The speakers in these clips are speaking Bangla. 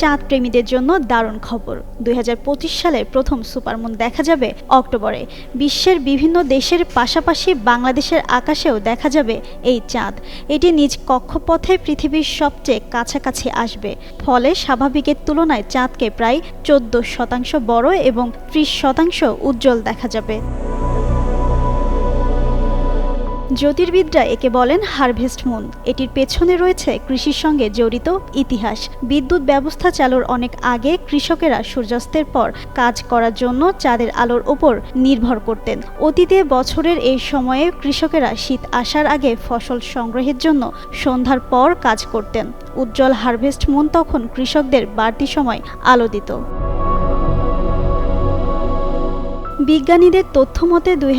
চাঁদ প্রেমীদের জন্য দারুণ খবর। দুই সালে প্রথম সুপারমুন দেখা যাবে অক্টোবরে। বিশ্বের বিভিন্ন দেশের পাশাপাশি বাংলাদেশের আকাশেও দেখা যাবে এই চাঁদ। এটি নিজ কক্ষপথে পৃথিবীর সবচেয়ে কাছাকাছি আসবে। ফলে স্বাভাবিকের তুলনায় চাঁদকে প্রায় চোদ্দ শতাংশ বড় এবং ত্রিশ শতাংশ উজ্জ্বল দেখা যাবে। জ্যোতির্বিদরা একে বলেন হারভেস্ট মুন। এটির পেছনে রয়েছে কৃষির সঙ্গে জড়িত ইতিহাস। বিদ্যুৎ ব্যবস্থা চালুর অনেক আগে কৃষকেরা সূর্যাস্তের পর কাজ করার জন্য চাঁদের আলোর ওপর নির্ভর করতেন। অতীতে বছরের এই সময়ে কৃষকেরা শীত আসার আগে ফসল সংগ্রহের জন্য সন্ধ্যার পর কাজ করতেন। উজ্জ্বল হারভেস্ট মুন তখন কৃষকদের বাড়তি সময় আলো দিত। বিজ্ঞানীদের তথ্য মতে দুই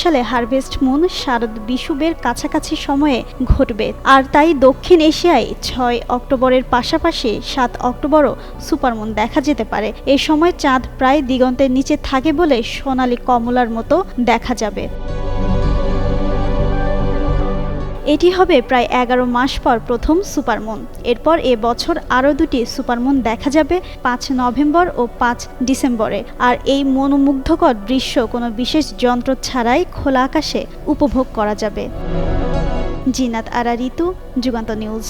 সালে হারভেস্ট মুন শারদ বিষুবের কাছাকাছি সময়ে ঘটবে। আর তাই দক্ষিণ এশিয়ায় ছয় অক্টোবরের পাশাপাশি সাত অক্টোবরও সুপারমুন দেখা যেতে পারে। এ সময় চাঁদ প্রায় দিগন্তের নিচে থাকে বলে সোনালি কমলার মতো দেখা যাবে। এটি হবে প্রায় এগারো মাস পর প্রথম সুপারমুন। এরপর এ বছর আরও দুটি সুপারমুন দেখা যাবে, পাঁচ নভেম্বর ও পাঁচ ডিসেম্বরে। আর এই মনোমুগ্ধকর দৃশ্য কোনো বিশেষ যন্ত্র ছাড়াই খোলা আকাশে উপভোগ করা যাবে। জিনাত আরা ঋতু যুগান্ত নিউজ।